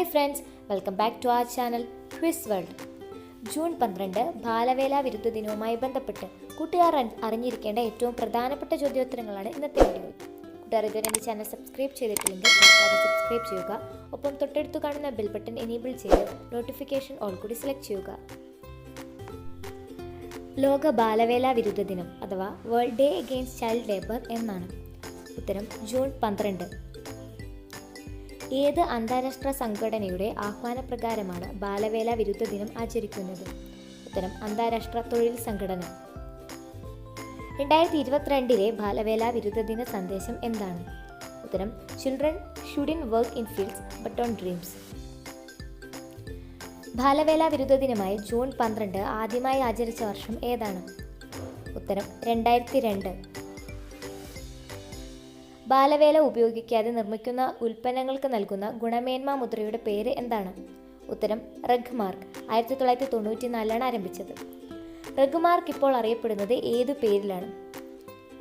Friends welcome back to our channel quiz world June പന്ത്രണ്ട് ബാലവേല വിരുദ്ധ ദിനവുമായി ബന്ധപ്പെട്ട് കൂട്ടുകാർ അറി- അറിഞ്ഞിരിക്കേണ്ട ഏറ്റവും പ്രധാനപ്പെട്ട ചോദ്യോത്തരങ്ങളാണ് ഇന്നത്തെ വീഡിയോ കൂട്ടുകാർ ഇതുവരെ എന്റെ ചാനൽ സബ്സ്ക്രൈബ് ചെയ്തിട്ടില്ലെങ്കിൽ സബ്സ്ക്രൈബ് ചെയ്യുക. ഒപ്പം തൊട്ടടുത്ത് കാണുന്ന ബെൽ ബട്ടൺ എനേബിൾ ചെയ്ത് നോട്ടിഫിക്കേഷൻ ഓൾ കൂടി സെലക്ട് ചെയ്യുക. ലോക ബാലവേല വിരുദ്ധ ദിനം അഥവാ world day against child labour എന്നാണ്. ഉത്തരം ജൂൺ പന്ത്രണ്ട്. ഏത് അന്താരാഷ്ട്ര സംഘടനയുടെ ആഹ്വാനപ്രകാരമാണ് ബാലവേല വിരുദ്ധ ദിനം ആചരിക്കുന്നത്? ഉത്തരം അന്താരാഷ്ട്ര തൊഴിൽ സംഘടന. രണ്ടായിരത്തി ഇരുപത്തിരണ്ടിലെ ബാലവേല വിരുദ്ധ ദിന സന്ദേശം എന്താണ്? ഉത്തരം children shouldn't work in fields but on dreams ബാലവേല വിരുദ്ധ ദിനമായി ജൂൺ പന്ത്രണ്ട് ആദ്യമായി ആചരിച്ച വർഷം ഏതാണ്? ഉത്തരം രണ്ടായിരത്തി രണ്ട്. ബാലവേല ഉപയോഗിക്കാതെ നിർമ്മിക്കുന്ന ഉൽപ്പന്നങ്ങൾക്ക് നൽകുന്ന ഗുണമേന്മ മുദ്രയുടെ പേര് എന്താണ്? ഉത്തരം റഗ് മാർക്ക് ആയിരത്തി തൊള്ളായിരത്തി തൊണ്ണൂറ്റി നാലിലാണ് ആരംഭിച്ചത്. റഗ് മാർക്ക് ഇപ്പോൾ അറിയപ്പെടുന്നത് ഏതു പേരിലാണ്?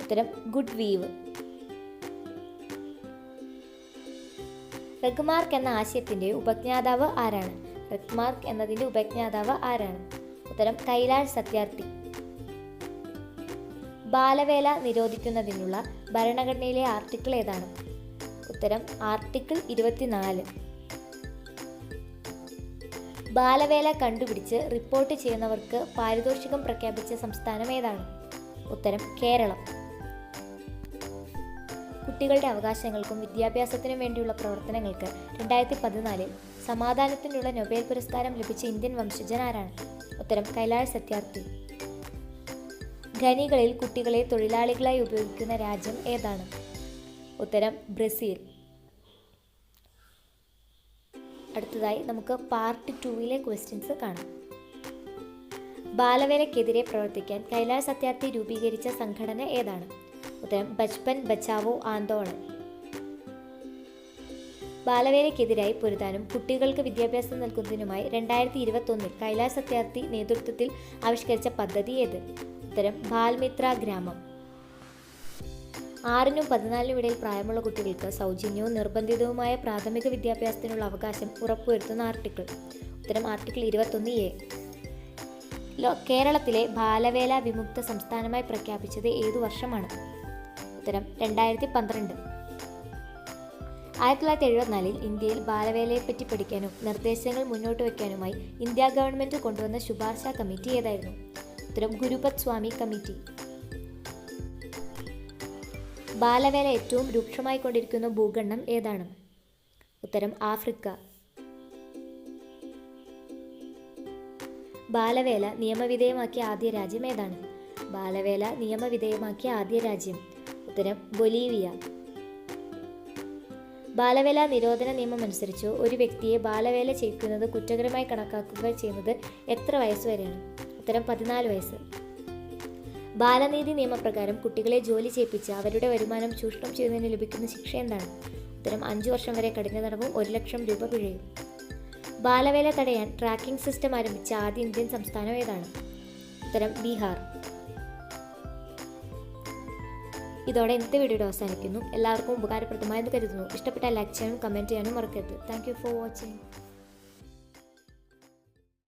ഉത്തരം ഗുഡ് വീവ് റഗ് മാർക്ക് എന്ന ആശയത്തിന്റെ ഉപജ്ഞാതാവ് ആരാണ്? റഗ് മാർക്ക് എന്നതിന്റെ ഉപജ്ഞാതാവ് ആരാണ്? ഉത്തരം കൈലാഷ് സത്യാർത്ഥി. ബാലവേല നിരോധിക്കുന്നതിനുള്ള ഭരണഘടനയിലെ ആർട്ടിക്കിൾ ഏതാണ്? ഉത്തരം ആർട്ടിക്കിൾ ഇരുപത്തിനാല്. ബാലവേല കണ്ടുപിടിച്ച് റിപ്പോർട്ട് ചെയ്യുന്നവർക്ക് പാരിതോഷികം പ്രഖ്യാപിച്ച സംസ്ഥാനം ഏതാണ്? ഉത്തരം കേരളം. കുട്ടികളുടെ അവകാശങ്ങൾക്കും വിദ്യാഭ്യാസത്തിനും വേണ്ടിയുള്ള പ്രവർത്തനങ്ങൾക്ക് രണ്ടായിരത്തി പതിനാലിൽ സമാധാനത്തിനുള്ള നൊബേൽ പുരസ്കാരം ലഭിച്ച ഇന്ത്യൻ വംശജനാരാണ് ഉത്തരം കൈലാഷ് സത്യാർത്ഥി. ഖനികളിൽ കുട്ടികളെ തൊഴിലാളികളായി ഉപയോഗിക്കുന്ന രാജ്യം ഏതാണ്? ഉത്തരം ബ്രസീൽ. അടുത്തതായി നമുക്ക് പാർട്ട് ടൂവിലെ ക്വസ്റ്റ്യൻസ് കാണാം. ബാലവേലക്കെതിരെ പ്രവർത്തിക്കാൻ കൈലാഷ് സത്യാർത്ഥി രൂപീകരിച്ച സംഘടന ഏതാണ്? ഉത്തരം ബച്പൻ ബച്ചാവോ ആന്തോളൻ. ബാലവേലയ്ക്കെതിരായി പൊരുതാനും കുട്ടികൾക്ക് വിദ്യാഭ്യാസം നൽകുന്നതിനുമായി രണ്ടായിരത്തി ഇരുപത്തൊന്നിൽ കൈലാഷ് സത്യാർത്ഥി നേതൃത്വത്തിൽ ആവിഷ്കരിച്ച പദ്ധതി ഏത്? ഉത്തരം ബാൽമിത്ര ഗ്രാമം. ആറിനും പതിനാലിനും ഇടയിൽ പ്രായമുള്ള കുട്ടികൾക്ക് സൗജന്യവും നിർബന്ധിതവുമായ പ്രാഥമിക വിദ്യാഭ്യാസത്തിനുള്ള അവകാശം ഉറപ്പുവരുത്തുന്ന ആർട്ടിക്കിൾ. ഉത്തരം ആർട്ടിക്കിൾ ഇരുപത്തൊന്ന് എ. കേരളത്തിലെ ബാലവേല വിമുക്ത സംസ്ഥാനമായി പ്രഖ്യാപിച്ചത് ഏതു വർഷമാണ്? ഉത്തരം രണ്ടായിരത്തി പന്ത്രണ്ട് ആയിരത്തി തൊള്ളായിരത്തി എഴുപത്തിനാലിൽ ഇന്ത്യയിൽ ബാലവേലയെപ്പറ്റി പഠിക്കാനും നിർദ്ദേശങ്ങൾ മുന്നോട്ട് വയ്ക്കാനുമായി ഇന്ത്യ ഗവൺമെന്റ് കൊണ്ടുവന്ന ശുപാർശ കമ്മിറ്റി ഏതായിരുന്നു? ഉത്തരം ഗുരുപത് സ്വാമി കമ്മിറ്റി. ബാലവേല ഏറ്റവും രൂക്ഷമായി കൊണ്ടിരിക്കുന്ന ഭൂഖണ്ഡം ഏതാണ്? ഉത്തരം ആഫ്രിക്ക. ബാലവേല നിയമവിധേയമാക്കിയ ആദ്യ രാജ്യം ഏതാണ്? ബാലവേല നിയമവിധേയമാക്കിയ ആദ്യ രാജ്യം. ഉത്തരം ബൊലീവിയ. ബാലവേല നിരോധന നിയമം അനുസരിച്ച് ഒരു വ്യക്തിയെ ബാലവേല ചെയ്യിക്കുന്നത് കുറ്റകരമായി കണക്കാക്കുക ചെയ്യുന്നത് എത്ര വയസ്സ് വരെയാണ്? ഉത്തരം പതിനാല് വയസ്സ്. ബാലനീതി നിയമപ്രകാരം കുട്ടികളെ ജോലി ചെയ്യിപ്പിച്ച് അവരുടെ വരുമാനം ചൂഷണം ചെയ്യുന്നതിന് ലഭിക്കുന്ന ശിക്ഷ എന്താണ്? ഉത്തരം അഞ്ചു വർഷം വരെ കഠിന തടവും ഒരു ലക്ഷം രൂപ പിഴയും. ബാലവേല തടയാൻ ട്രാക്കിംഗ് സിസ്റ്റം ആരംഭിച്ച ആദ്യ ഇന്ത്യൻ സംസ്ഥാനം ഏതാണ്? ഉത്തരം ബീഹാർ. ഇതോടെ ഇന്നത്തെ വീഡിയോ അവസാനിക്കുന്നു. എല്ലാവർക്കും ഉപകാരപ്രദമായെന്ന് കരുതുന്നു. ഇഷ്ടപ്പെട്ട ലൈക്ക് ചെയ്യാനും കമന്റ് ചെയ്യാനും മറക്കരുത്. Thank for watching